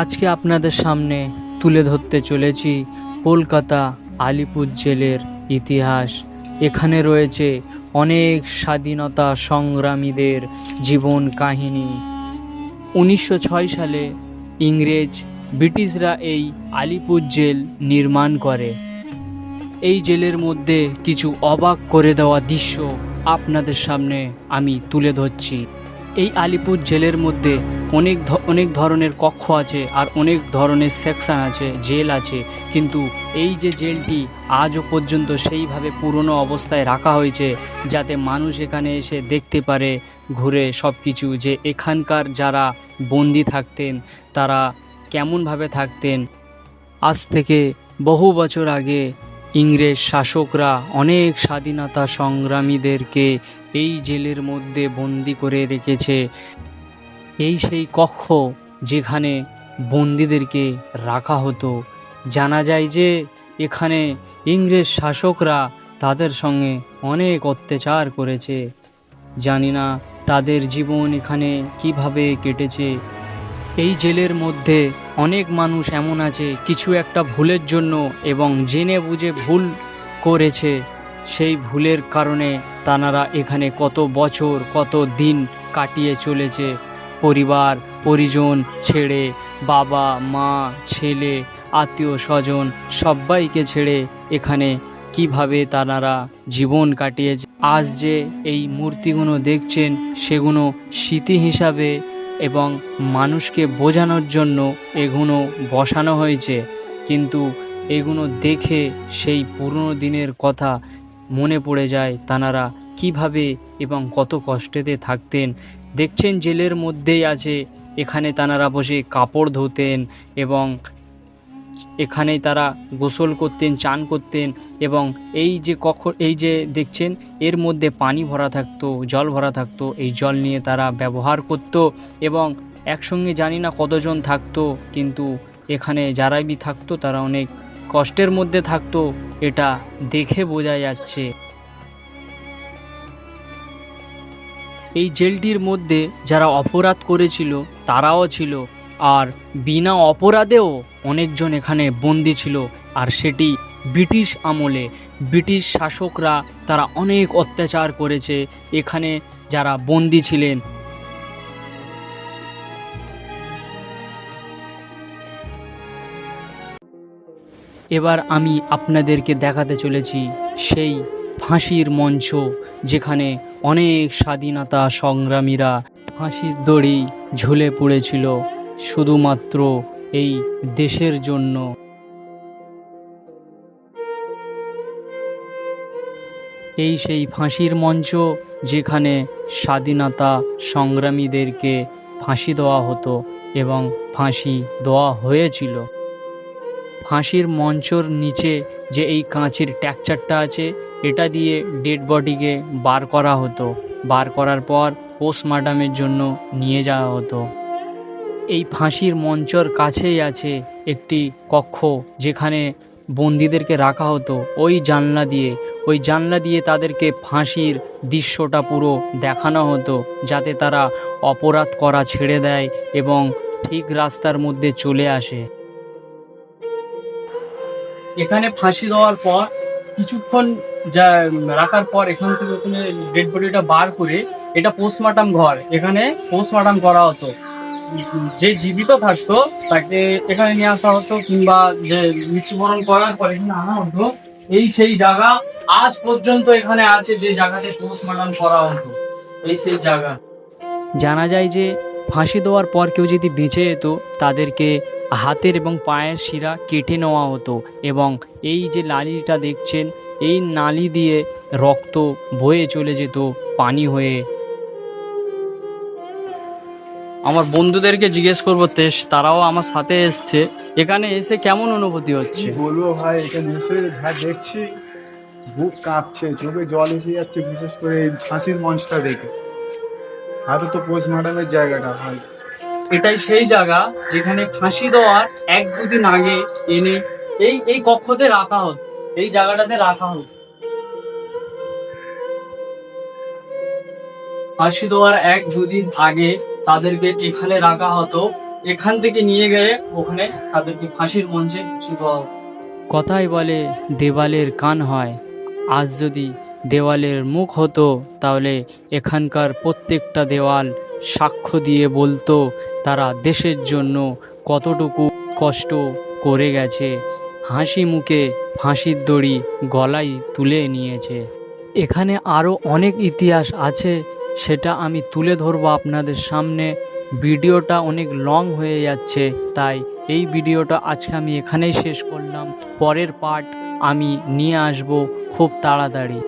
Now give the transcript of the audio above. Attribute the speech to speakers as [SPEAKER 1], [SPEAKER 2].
[SPEAKER 1] আজকে আপনাদের সামনে তুলে ধরতে চলেছি কলকাতা আলিপুর জেলের ইতিহাস। এখানে রয়েছে অনেক স্বাধীনতা সংগ্রামীদের জীবন কাহিনী। উনিশশো ছয় সালে ইংরেজ ব্রিটিশরা এই আলিপুর জেল নির্মাণ করে। এই জেলের মধ্যে কিছু অবাক করে দেওয়া দৃশ্য আপনাদের সামনে আমি তুলে ধরছি। এই আলিপুর জেলের মধ্যে অনেক অনেক ধরনের কক্ষ আছে আর অনেক ধরনের সেকশন আছে, জেল আছে। কিন্তু এই যে জেলটি আজও পর্যন্ত সেইভাবে পুরনো অবস্থায় রাখা হয়েছে যাতে মানুষ এখানে এসে দেখতে পারে, ঘুরে সব কিছু যে এখানকার যারা বন্দি থাকতেন, তারা কেমনভাবে থাকতেন। আজ থেকে বহু বছর আগে ইংরেজ শাসকরা অনেক স্বাধীনতা সংগ্রামীদেরকে এই জেলের মধ্যে বন্দি করে রেখেছে। এই সেই কক্ষ যেখানে বন্দিদেরকে রাখা হতো। জানা যায় যে এখানে ইংরেজ শাসকরা তাদের সঙ্গে অনেক অত্যাচার করেছে। জানি না তাদের জীবন এখানে কীভাবে কেটেছে। এই জেলের মধ্যে অনেক মানুষ এমন আছে, কিছু একটা ভুলের জন্য এবং জেনে বুঝে ভুল করেছে। সেই ভুলের কারণে তানারা এখানে কত বছর, কত দিন কাটিয়ে চলেছে। পরিবার, পরিজন ছেড়ে, বাবা, মা, ছেলে, আত্মীয় স্বজন সবাইকে ছেড়ে এখানে কীভাবে তানারা জীবন কাটিয়েছে? আজ যে এই মূর্তিগুলো দেখছেন সেগুলো স্মৃতি হিসাবে এবং মানুষকে বোঝানোর জন্য এগুলো বসানো হয়েছে। কিন্তু এগুলো দেখে সেই পুরনো দিনের কথা মনে পড়ে যায় তানারা কীভাবে এবং কত কষ্টেতে থাকতেন। দেখছেন জেলের মধ্যেই আছে, এখানে তানারা বসে কাপড় ধুতেন এবং এখানেই তারা গোসল করতেন, চান করতেন এবং এই যে কক্ষ এই যে দেখছেন, এর মধ্যে পানি ভরা থাকতো, জল ভরা থাকতো। এই জল নিয়ে তারা ব্যবহার করত এবং একসঙ্গে জানি না কতজন থাকতো, কিন্তু এখানে যারাই বি থাকতো, তারা অনেক কষ্টের মধ্যে থাকতো। এটা দেখে বোঝা যাচ্ছে। এই জেলটির মধ্যে যারা অপরাধ করেছিল, তারাও ছিল। আর বিনা অপরাধেও অনেকজন এখানে বন্দি ছিল, আর সেটি ব্রিটিশ আমলে। ব্রিটিশ শাসকরা তারা অনেক অত্যাচার করেছে এখানে যারা বন্দি ছিলেন। এবার আমি আপনাদেরকে দেখাতে চলেছি সেই ফাঁসির মঞ্চ, যেখানে অনেক স্বাধীনতা সংগ্রামীরা ফাঁসির দড়ি ঝুলে পড়েছিল। শুধুমাত্র এই দেশের জন্য। এই সেই ফাঁসির মঞ্চ যেখানে স্বাধীনতা সংগ্রামীদেরকে ফাঁসি দেওয়া হতো এবং ফাঁসি দেওয়া হয়েছিল। ফাঁসির মঞ্চর নিচে যে এই কাঁচের ট্যাকচারটা আছে, এটা দিয়ে ডেড বডিকে বার করা হতো। বার করার পর পোস্টমার্টামের জন্য নিয়ে যাওয়া হতো। এই ফাঁসির মঞ্চর কাছেই আছে একটি কক্ষ যেখানে বন্দিদেরকে রাখা হতো ওই জানলা দিয়ে। ওই জানলা দিয়ে তাদেরকে ফাঁসির দৃশ্যটা পুরো দেখানো হতো, যাতে তারা অপরাধ করা ছেড়ে দেয় এবং ঠিক রাস্তার মধ্যে চলে আসে। এখানে ফাঁসি দেওয়ার পর, কিছুক্ষণ যা রাখার পর এখান থেকে ডেড বডিটা বার করে, এটা পোস্টমার্টাম ঘর। এখানে পোস্টমার্টাম করা হতো। যে জীবিত থাকতো, তাকে এখানে নিয়ে আসা হতো কিংবা যে মৃত্যুবরণ করার পর এখানে আনা হতো, এই সেই জায়গা আজ পর্যন্ত এখানে আছে যে জায়গাতে পোস্টমার্টাম করা হতো। এই সেই জায়গা। জানা যায় যে ফাঁসি দেওয়ার পর কেউ যদি বেঁচে যেত, তাদেরকে হাতের এবং পায়ের শিরা কেটে নেওয়া হতো এবং এই যে নালিটা দেখছেন, এই নালি দিয়ে রক্ত বয়ে চলে যেত, পানি হয়ে আমার বন্ধুদেরকে জিজ্ঞেস করব তেস তারাও আমার সাথে এসছে। এখানে এসে কেমন অনুভূতি হচ্ছে?
[SPEAKER 2] বলব ভাই এখানে এসে যা দেখছি। বুক কাঁপছে চোখে জল এসে যাচ্ছে বিশেষ করে এই ফাঁসির মঞ্চটা দেখে। আরও তো পোস্টমর্টমের জায়গাটা ভাই।
[SPEAKER 1] এটাই সেই জায়গা যেখানে ফাঁসি দেওয়ার এক দুদিন আগে এনে এই এই কক্ষতে রাখা হতো এই জায়গাটাতে রাখা হতো ফাঁসি দেওয়ার এক দুদিন আগে তাদেরকে এখানে রাখা হতো। এখান থেকে নিয়ে গিয়ে ওখানে তাদেরকে ফাঁসির মঞ্চে কথাই বলে, দেওয়ালের কান হয়। আজ যদি দেওয়ালের মুখ হতো, তাহলে এখানকার প্রত্যেকটা দেওয়াল সাক্ষ্য দিয়ে বলতো, তারা দেশের জন্য কতটুকু কষ্ট করে গেছে। হাসি মুখে ফাঁসির দড়ি গলায় তুলে নিয়েছে। এখানে আরও অনেক ইতিহাস আছে সেটা আমি তুলে ধরবো আপনাদের সামনে। ভিডিওটা অনেক লং হয়ে যাচ্ছে, তাই এই ভিডিওটা আজকে আমি এখানেই শেষ করলাম। পরের পার্ট আমি নিয়ে আসব খুব তাড়াতাড়ি।